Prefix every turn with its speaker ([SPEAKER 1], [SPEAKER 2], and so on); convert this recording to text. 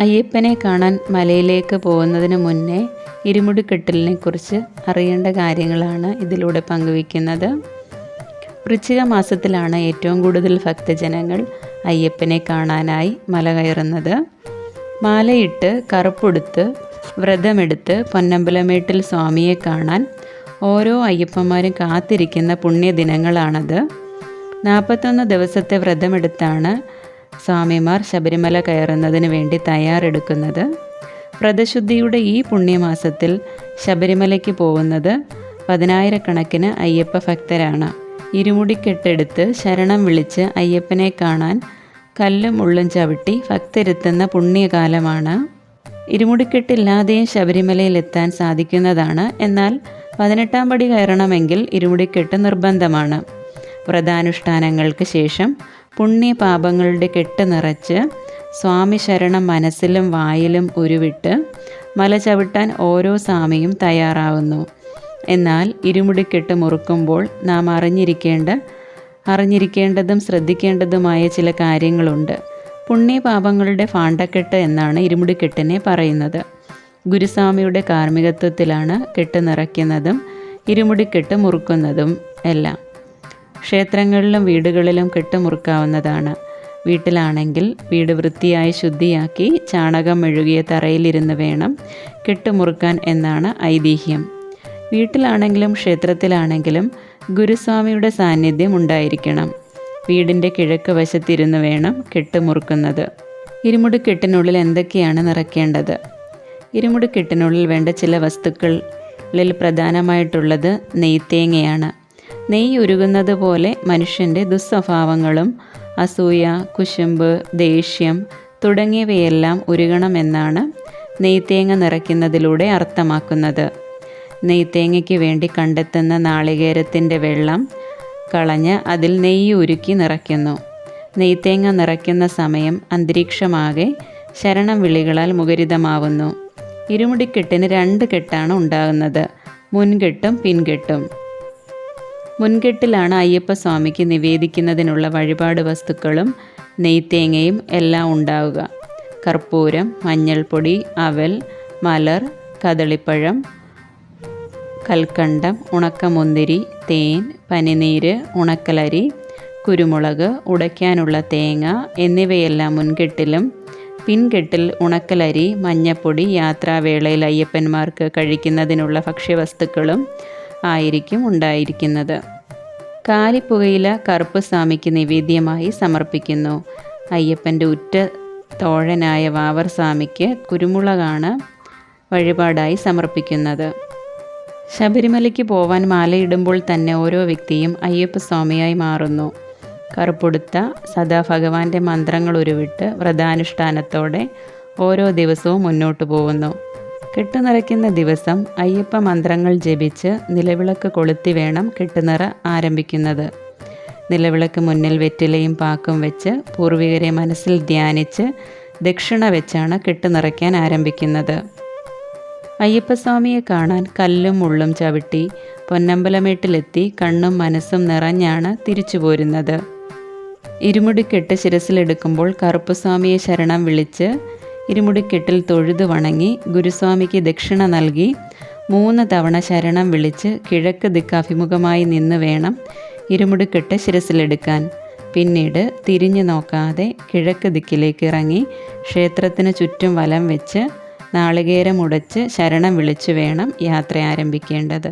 [SPEAKER 1] അയ്യപ്പനെ കാണാൻ മലയിലേക്ക് പോകുന്നതിന് മുന്നേ ഇരുമുടിക്കെട്ടലിനെ കുറിച്ച് അറിയേണ്ട കാര്യങ്ങളാണ് ഇതിലൂടെ പങ്കുവയ്ക്കുന്നത്. വൃശ്ചിക മാസത്തിലാണ് ഏറ്റവും കൂടുതൽ ഭക്തജനങ്ങൾ അയ്യപ്പനെ കാണാനായി മല കയറുന്നത്. മാലയിട്ട് കറുപ്പെടുത്ത് വ്രതമെടുത്ത് പൊന്നമ്പലമേട്ടിൽ സ്വാമിയെ കാണാൻ ഓരോ അയ്യപ്പന്മാരും കാത്തിരിക്കുന്ന പുണ്യദിനങ്ങളാണത്. നാൽപ്പത്തൊന്ന് ദിവസത്തെ വ്രതമെടുത്താണ് സ്വാമിമാർ ശബരിമല കയറുന്നതിന് വേണ്ടി തയ്യാറെടുക്കുന്നത് വ്രതശുദ്ധിയുടെ ഈ പുണ്യമാസത്തിൽ ശബരിമലയ്ക്ക് പോകുന്നത് പതിനായിരക്കണക്കിന് അയ്യപ്പ ഭക്തരാണ്. ഇരുമുടിക്കെട്ടെടുത്ത് ശരണം വിളിച്ച് അയ്യപ്പനെ കാണാൻ കല്ലും ഉള്ളും ചവിട്ടി ഭക്തരെത്തുന്ന പുണ്യകാലമാണ്. ഇരുമുടിക്കെട്ടില്ലാതെയും ശബരിമലയിൽ എത്താൻ സാധിക്കുന്നതാണ്. എന്നാൽ പതിനെട്ടാം പടി കയറണമെങ്കിൽ ഇരുമുടിക്കെട്ട് നിർബന്ധമാണ്. വ്രതാനുഷ്ഠാനങ്ങൾക്ക് ശേഷം പുണ്യപാപങ്ങളുടെ കെട്ട് നിറച്ച് സ്വാമി ശരണം മനസ്സിലും വായിലും ഉരുവിട്ട് മല ചവിട്ടാൻ ഓരോ സ്വാമിയും തയ്യാറാവുന്നു. എന്നാൽ ഇരുമുടിക്കെട്ട് മുറുക്കുമ്പോൾ നാം അറിഞ്ഞിരിക്കേണ്ട അറിഞ്ഞിരിക്കേണ്ടതും ശ്രദ്ധിക്കേണ്ടതുമായ ചില കാര്യങ്ങളുണ്ട്. പുണ്യപാപങ്ങളുടെ ഫാണ്ടക്കെട്ട് എന്നാണ് ഇരുമുടിക്കെട്ടിനെ പറയുന്നത്. ഗുരുസ്വാമിയുടെ കാർമ്മികത്വത്തിലാണ് കെട്ട് നിറയ്ക്കുന്നതും ഇരുമുടിക്കെട്ട് മുറുക്കുന്നതും എല്ലാം. ക്ഷേത്രങ്ങളിലും വീടുകളിലും കെട്ടുമുറുക്കാവുന്നതാണ്. വീട്ടിലാണെങ്കിൽ വീട് വൃത്തിയായി ശുദ്ധിയാക്കി ചാണകം മെഴുകിയ തറയിലിരുന്ന് വേണം കെട്ടുമുറുക്കാൻ എന്നാണ് ഐതിഹ്യം. വീട്ടിലാണെങ്കിലും ക്ഷേത്രത്തിലാണെങ്കിലും ഗുരുസ്വാമിയുടെ സാന്നിധ്യം ഉണ്ടായിരിക്കണം. വീടിന്റെ കിഴക്ക് വശത്തിരുന്ന് വേണം കെട്ടുമുറുക്കുന്നത്. ഇരുമുടിക്കെട്ടിനുള്ളിൽ എന്തൊക്കെയാണ് നിറയ്ക്കേണ്ടത്? ഇരുമുടിക്കെട്ടിനുള്ളിൽ വേണ്ട ചില വസ്തുക്കളിൽ പ്രധാനമായിട്ടുള്ളത് നെയ്ത്തേങ്ങയാണ്. നെയ്യ് ഉരുകുന്നത് പോലെ മനുഷ്യന്റെ ദുസ്വഭാവങ്ങളും അസൂയ കുശുമ്പ് ദേഷ്യം തുടങ്ങിയവയെല്ലാം ഉരുകണമെന്നാണ് നെയ്ത്തേങ്ങ നിറയ്ക്കുന്നതിലൂടെ അർത്ഥമാക്കുന്നത്. നെയ്ത്തേങ്ങയ്ക്ക് വേണ്ടി കണ്ടെത്തുന്ന നാളികേരത്തിന്റെ വെള്ളം കളഞ്ഞ് അതിൽ നെയ്യ് ഉരുക്കി നിറയ്ക്കുന്നു. നെയ്ത്തേങ്ങ നിറയ്ക്കുന്ന സമയം അന്തരീക്ഷമാകെ ശരണം വിളികളാൽ മുഖരിതമാവുന്നു. ഇരുമുടിക്കെട്ടിന് രണ്ട് കെട്ടാണ് ഉണ്ടാകുന്നത്. മുൻകെട്ടും പിൻകെട്ടും. മുൻകെട്ടിലാണ് അയ്യപ്പസ്വാമിക്ക് നിവേദിക്കുന്നതിനുള്ള വഴിപാട് വസ്തുക്കളും നെയ്ത്തേങ്ങയും എല്ലാം ഉണ്ടാവുക. കർപ്പൂരം മഞ്ഞൾപ്പൊടി അവൽ മലർ കദളിപ്പഴം കൽക്കണ്ടം ഉണക്കമുന്തിരി തേൻ പനിനീര് ഉണക്കലരി കുരുമുളക് ഉടയ്ക്കാനുള്ള തേങ്ങ എന്നിവയെല്ലാം മുൻകെട്ടിലും പിൻകെട്ടിൽ ഉണക്കലരി മഞ്ഞപ്പൊടി യാത്രാവേളയിൽ അയ്യപ്പന്മാർക്ക് കഴിക്കുന്നതിനുള്ള ഭക്ഷ്യവസ്തുക്കളും ആയിരിക്കും ഉണ്ടായിരിക്കുന്നത്. കാലിപ്പുകയില കറുപ്പ് സ്വാമിക്ക് നിവേദ്യമായി സമർപ്പിക്കുന്നു. അയ്യപ്പന്റെ ഉറ്റ തോഴനായ വാവർ സ്വാമിക്ക് കുരുമുളകാണ് വഴിപാടായി സമർപ്പിക്കുന്നത്. ശബരിമലയ്ക്ക് പോവാൻ മാലയിടുമ്പോൾ തന്നെ ഓരോ വ്യക്തിയും അയ്യപ്പ സ്വാമിയായി മാറുന്നു. കറുപ്പൊടുത്ത സദാ ഭഗവാന്റെ മന്ത്രങ്ങൾ ഉരുവിട്ട് വ്രതാനുഷ്ഠാനത്തോടെ ഓരോ ദിവസവും മുന്നോട്ട് പോകുന്നു. കെട്ടുനിറയ്ക്കുന്ന ദിവസം അയ്യപ്പ മന്ത്രങ്ങൾ ജപിച്ച് നിലവിളക്ക് കൊളുത്തി വേണം കെട്ടുനിറ ആരംഭിക്കുന്നത്. നിലവിളക്ക് മുന്നിൽ വെറ്റിലയും പാക്കും വെച്ച് പൂർവികരെ മനസ്സിൽ ധ്യാനിച്ച് ദക്ഷിണ വെച്ചാണ് കെട്ടുനിറയ്ക്കാൻ ആരംഭിക്കുന്നത്. അയ്യപ്പസ്വാമിയെ കാണാൻ കല്ലും മുള്ളും ചവിട്ടി പൊന്നമ്പലമേട്ടിലെത്തി കണ്ണും മനസ്സും നിറഞ്ഞാണ് തിരിച്ചു പോരുന്നത്. ഇരുമുടിക്കെട്ട് ശിരസിലെടുക്കുമ്പോൾ കറുപ്പസ്വാമിയെ ശരണം വിളിച്ച് ഇരുമുടിക്കെട്ടിൽ തൊഴുതു വണങ്ങി ഗുരുസ്വാമിക്ക് ദക്ഷിണ നൽകി മൂന്ന് തവണ ശരണം വിളിച്ച് കിഴക്ക് ദിക്ക് അഭിമുഖമായി നിന്ന് വേണം ഇരുമുടിക്കെട്ട് ശിരസിലെടുക്കാൻ. പിന്നീട് തിരിഞ്ഞു നോക്കാതെ കിഴക്ക് ദിക്കിലേക്ക് ഇറങ്ങി ക്ഷേത്രത്തിന് ചുറ്റും വലം വെച്ച് നാളികേരമുടച്ച് ശരണം വിളിച്ചു വേണം യാത്ര ആരംഭിക്കേണ്ടത്.